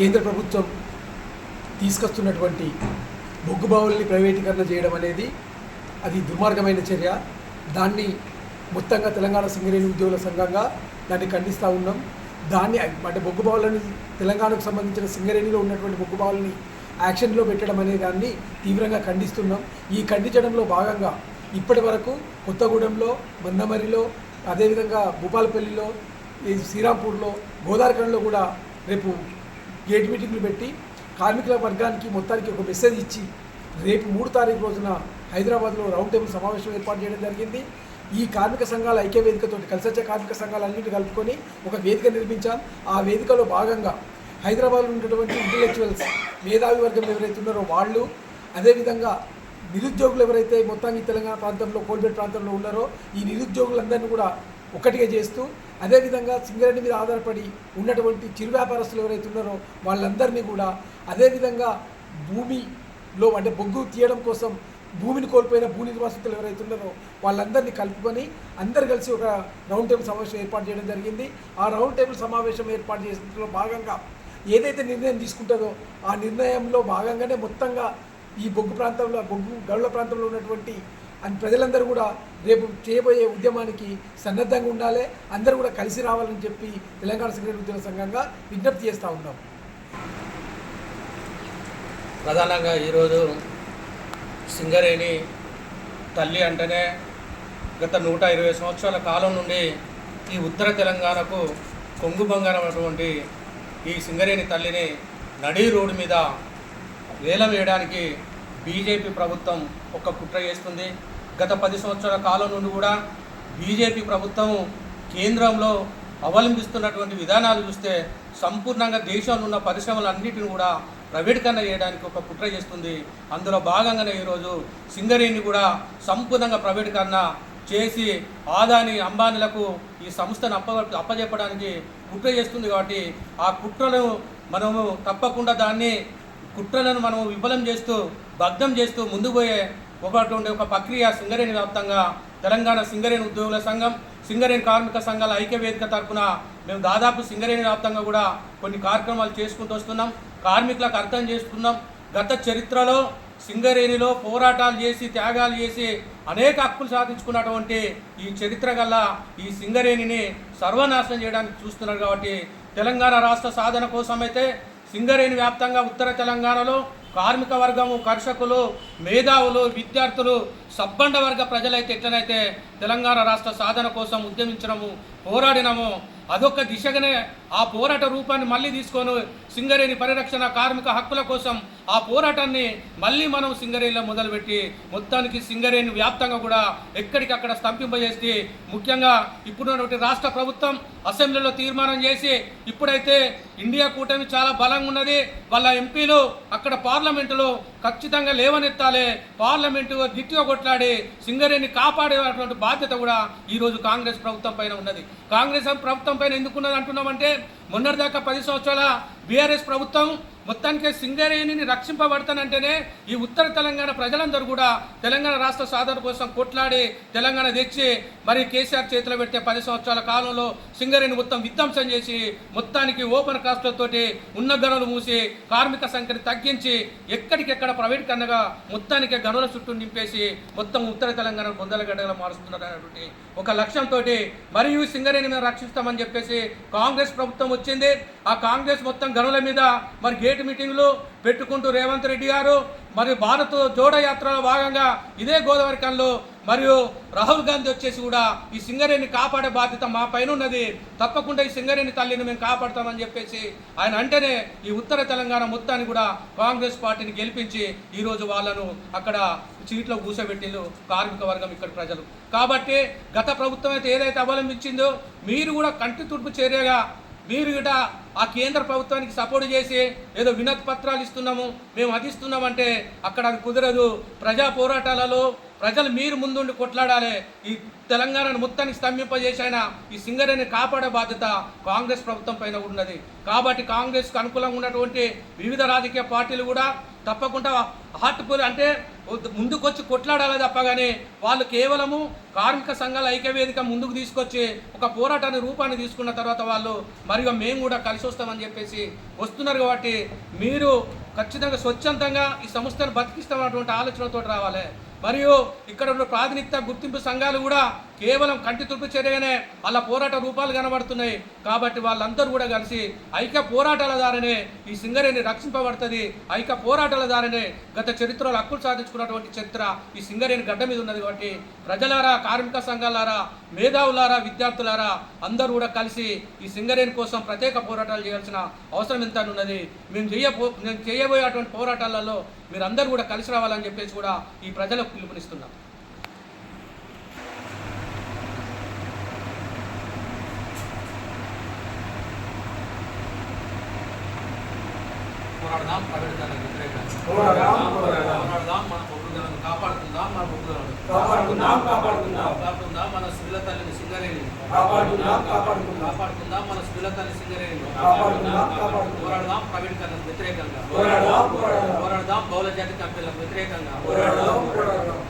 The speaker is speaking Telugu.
కేంద్ర ప్రభుత్వం తీసుకొస్తున్నటువంటి బొగ్గు బావుల్ని ప్రైవేటీకరణ చేయడం అనేది అది దుర్మార్గమైన చర్య. దాన్ని మొత్తంగా తెలంగాణ సింగరేణి ఉద్యోగుల సంఘంగా దాన్ని ఖండిస్తూ ఉన్నాం. దాన్ని అంటే బొగ్గు బావులని తెలంగాణకు సంబంధించిన సింగరేణిలో ఉన్నటువంటి బొగ్గు బావులని యాక్షన్లో పెట్టడం అనే దాన్ని తీవ్రంగా ఖండిస్తున్నాం. ఈ ఖండించడంలో భాగంగా ఇప్పటి వరకు కొత్తగూడెంలో మందమరిలో అదేవిధంగా భూపాలపల్లిలో శ్రీరాంపూర్లో గోదావరిఖండ్లో కూడా రేపు గేట్ మీటింగ్లు పెట్టి కార్మికుల వర్గానికి మొత్తానికి ఒక మెసేజ్ ఇచ్చి రేపు మూడు తారీఖు రోజున హైదరాబాద్లో రౌండ్ టేబుల్ సమావేశం ఏర్పాటు చేయడం జరిగింది. ఈ కార్మిక సంఘాల ఐక్య వేదికతో కలిసి వచ్చే కార్మిక సంఘాలన్నింటి కలుపుకొని ఒక వేదిక నిర్మించాం ఆ వేదికలో భాగంగా హైదరాబాద్లో ఉన్నటువంటి ఇంటలెక్చువల్స్ మేధావి వర్గం ఎవరైతే ఉన్నారో వాళ్ళు అదేవిధంగా నిరుద్యోగులు ఎవరైతే మొత్తానికి తెలంగాణ ప్రాంతంలో కోల్బెట్ ప్రాంతంలో ఉన్నారో ఈ నిరుద్యోగులందరినీ కూడా ఒకటిగా చేస్తూ అదేవిధంగా సింగరేణి మీద ఆధారపడి ఉన్నటువంటి చిరు వ్యాపారస్తులు ఎవరైతే ఉన్నారో వాళ్ళందరినీ కూడా అదేవిధంగా భూమిలో అంటే బొగ్గు తీయడం కోసం భూమిని కోల్పోయిన భూ నిర్వాసితులు ఎవరైతే ఉన్నారో వాళ్ళందరినీ కలుపుకొని అందరు కలిసి ఒక రౌండ్ టేబుల్ సమావేశం ఏర్పాటు చేయడం జరిగింది. ఆ రౌండ్ టేబుల్ సమావేశం ఏర్పాటు చేసిన భాగంగా ఏదైతే నిర్ణయం తీసుకుంటుందో ఆ నిర్ణయంలో భాగంగానే మొత్తంగా ఈ బొగ్గు ప్రాంతంలో బొగ్గు గడుల ప్రాంతంలో ఉన్నటువంటి అని ప్రజలందరూ కూడా రేపు చేయబోయే ఉద్యమానికి సన్నద్ధంగా ఉండాలి. అందరూ కూడా కలిసి రావాలని చెప్పి తెలంగాణ సింగరేణి ఉద్యమ సంఘంగా విజ్ఞప్తి చేస్తూ ఉన్నాం. ప్రధానంగా ఈరోజు సింగరేణి తల్లి అంటేనే గత నూట ఇరవై సంవత్సరాల కాలం నుండి ఈ ఉత్తర తెలంగాణకు కొంగు బంగారం అటువంటి ఈ సింగరేణి తల్లిని నడి రోడ్డు మీద వేలం వేయడానికి బీజేపీ ప్రభుత్వం ఒక కుట్ర చేస్తుంది. గత పది సంవత్సరాల కాలం నుండి కూడా బీజేపీ ప్రభుత్వం కేంద్రంలో అవలంబిస్తున్నటువంటి విధానాలు చూస్తే సంపూర్ణంగా దేశంలో ఉన్న పరిశ్రమలన్నిటిని కూడా ప్రైవేటీకరణ చేయడానికి ఒక కుట్ర చేస్తుంది. అందులో భాగంగానే ఈరోజు సింగరేణిని కూడా సంపూర్ణంగా ప్రైవేటీకరణ చేసి ఆదాని అంబానీలకు ఈ సంస్థను అప్ప అప్పజెప్పడానికి కుట్ర చేస్తుంది కాబట్టి ఆ కుట్రను మనము తప్పకుండా దాన్ని కుట్రలను మనం విఫలం చేస్తూ భగ్నం చేస్తూ ముందుపోయే ఒకటువంటి ఒక ప్రక్రియ సింగరేణి వ్యాప్తంగా తెలంగాణ సింగరేణి ఉద్యోగుల సంఘం సింగరేణి కార్మిక సంఘాల ఐక్యవేదిక తరఫున మేము దాదాపు సింగరేణి వ్యాప్తంగా కూడా కొన్ని కార్యక్రమాలు చేసుకుంటూ వస్తున్నాం. కార్మికులకు అర్థం చేసుకున్నాం. గత చరిత్రలో సింగరేణిలో పోరాటాలు చేసి త్యాగాలు చేసి అనేక హక్కులు సాధించుకున్నటువంటి ఈ చరిత్ర గల ఈ సింగరేణిని సర్వనాశనం చేయడానికి చూస్తున్నారు కాబట్టి తెలంగాణ రాష్ట్ర సాధన కోసమైతే సింగరేణి వ్యాప్తంగా ఉత్తర తెలంగాణలో కార్మిక వర్గము కర్షకులు మేధావులు విద్యార్థులు సబ్బండ వర్గ ప్రజలైతే ఎట్లనైతే తెలంగాణ రాష్ట్ర సాధన కోసం ఉద్యమించడము పోరాడినము అదొక దిశగానే ఆ పోరాట రూపాన్ని మళ్ళీ తీసుకొని సింగరేణి పరిరక్షణ కార్మిక హక్కుల కోసం ఆ పోరాటాన్ని మళ్ళీ మనం సింగరేణిలో మొదలుపెట్టి మొత్తానికి సింగరేణి వ్యాప్తంగా కూడా ఎక్కడికక్కడ స్తంభింపజేసి ముఖ్యంగా ఇప్పుడున్నటువంటి రాష్ట్ర ప్రభుత్వం అసెంబ్లీలో తీర్మానం చేసి ఇప్పుడైతే ఇండియా కూటమి చాలా బలంగా ఉన్నది. వాళ్ళ ఎంపీలు అక్కడ పార్లమెంటులో ఖచ్చితంగా లేవనెత్తాలి. పార్లమెంటు దిట్టుగా కొట్లాడి సింగరేణి కాపాడేటువంటి బాధ్యత కూడా ఈరోజు కాంగ్రెస్ ప్రభుత్వం పైన ఉన్నది. కాంగ్రెస్ ప్రభుత్వం పైన ఎందుకున్నది అంటున్నామంటే మొన్నటిదాకా పది సంవత్సరాల బీఆర్ఎస్ ప్రభుత్వం మొత్తానికి సింగరేణిని రక్షింపబడతానంటేనే ఈ ఉత్తర తెలంగాణ ప్రజలందరూ కూడా తెలంగాణ రాష్ట్ర సాధన కోసం కొట్లాడి తెలంగాణ తెచ్చి మరి కేసీఆర్ చేతిలో పెట్టే పది సంవత్సరాల కాలంలో సింగరేణి మొత్తం విధ్వంసం చేసి మొత్తానికి ఓపెన్ కాస్ట్లతోటి ఉన్న గనులు మూసి కార్మిక సంఖ్యను తగ్గించి ఎక్కడికెక్కడ ప్రైవేట్ కన్నగా మొత్తానికి గనుల చుట్టూ నింపేసి మొత్తం ఉత్తర తెలంగాణ బొందల గడ్డగా మారుస్తున్నటువంటి ఒక లక్ష్యంతో మరియు సింగరేణి మీద రక్షిస్తామని చెప్పేసి కాంగ్రెస్ ప్రభుత్వం వచ్చింది. ఆ కాంగ్రెస్ మొత్తం గనుల మీద మరి గేట్ మీటింగ్లు పెట్టుకుంటూ రేవంత్ రెడ్డి గారు మరియు భారత్ జోడ యాత్రలో భాగంగా ఇదే గోదావరికంలో మరియు రాహుల్ గాంధీ వచ్చేసి కూడా ఈ సింగరేణి కాపాడే బాధ్యత మా పైన ఉన్నది. తప్పకుండా ఈ సింగరేణి తల్లిని మేము కాపాడతామని చెప్పేసి ఆయన అంటేనే ఈ ఉత్తర తెలంగాణ మొత్తాన్ని కూడా కాంగ్రెస్ పార్టీని గెలిపించి ఈరోజు వాళ్ళను అక్కడ సీట్లో కూర్చోబెట్టిండు కార్మిక వర్గం ఇక్కడ ప్రజలు. కాబట్టి గత ప్రభుత్వం అయితే ఏదైతే అవలంబించిందో మీరు కూడా కంటి తుడుపు చర్యగా మీరు ఇట ఆ కేంద్ర ప్రభుత్వానికి సపోర్ట్ చేసి ఏదో వినతి పత్రాలు ఇస్తున్నాము మేము అది ఇస్తున్నామంటే అక్కడ అది కుదరదు. ప్రజా పోరాటాలలో ప్రజలు మీరు ముందుండి కొట్లాడాలి. ఈ తెలంగాణను మొత్తానికి స్తంభింపజేసిన ఈ సింగరేణి కాపాడే బాధ్యత కాంగ్రెస్ ప్రభుత్వం పైన ఉన్నది. కాబట్టి కాంగ్రెస్కు అనుకూలంగా ఉన్నటువంటి వివిధ రాజకీయ పార్టీలు కూడా తప్పకుండా హార్ట్ఫుల్ అంటే ముందుకొచ్చి కొట్లాడాలి తప్ప కానీ వాళ్ళు కేవలము కార్మిక సంఘాల ఐక్యవేదిక ముందుకు తీసుకొచ్చి ఒక పోరాటాన్ని రూపాన్ని తీసుకున్న తర్వాత వాళ్ళు మరియు మేము కూడా కలిసి వస్తామని చెప్పేసి వస్తున్నారు కాబట్టి మీరు ఖచ్చితంగా స్వచ్ఛందంగా ఈ సంస్థను బతికిస్తామన్నటువంటి ఆలోచనతో రావాలి. మరియు ఇక్కడ ఉన్న ప్రాతినిధ్య గుర్తింపు సంఘాలు కూడా కేవలం కంటి తుడుపు చర్యగానే అలా పోరాట రూపాలు కనబడుతున్నాయి. కాబట్టి వాళ్ళందరూ కూడా కలిసి ఐక్య పోరాటాల ద్వారానే ఈ సింగరేణి రక్షింపబడుతుంది. ఐక్య పోరాటాల ద్వారానే గత చరిత్రలో హక్కులు సాధించుకున్నటువంటి చరిత్ర ఈ సింగరేణి గడ్డ మీద ఉన్నది కాబట్టి ప్రజలారా కార్మిక సంఘాలారా మేధావులారా విద్యార్థులారా అందరూ కూడా కలిసి ఈ సింగరేణి కోసం ప్రత్యేక పోరాటాలు చేయాల్సిన అవసరం ఎంత ఉన్నది. మేము చేయబో మేము చేయబోయేటువంటి పోరాటాలలో మీరందరూ కూడా కలిసి రావాలని చెప్పేసి కూడా ఈ ప్రజలకు పిలుపునిస్తున్నాం. పోరాడదాం ప్రగతిదారులకు వ్యతిరేకంగా పోరాడదాం, పోరాడదాం. మన పొరుగుదలను కాపాడుకుందాం మన పొరుగుదలను కాపాడుకుందాం, కాపాడుకుందాం. కాపాడుకుందాం మన శ్రీల తల్లిని సింగరేణి కాపాడుకుందాం, కాపాడుకుందాం. కాపాడుకుందాం మన శ్రీల తల్లి సింగరేణి కాపాడుకుందాం. పోరాడదాం ప్రైవేటీకరణకు వ్యతిరేకంగా పోరాడదాం. పోరాడదాం బహుళ జాతి కంపెనీలకు వ్యతిరేకంగా పోరాడదాం, పోరాడదాం.